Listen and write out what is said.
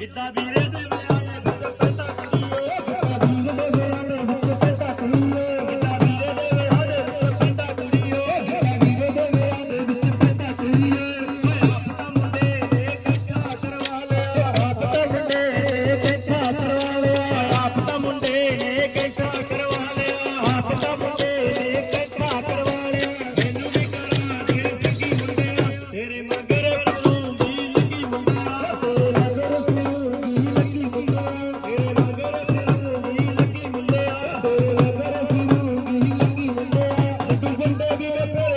ਗਿੱਦਾ ਵੀਰੇ ਦੇ Lord,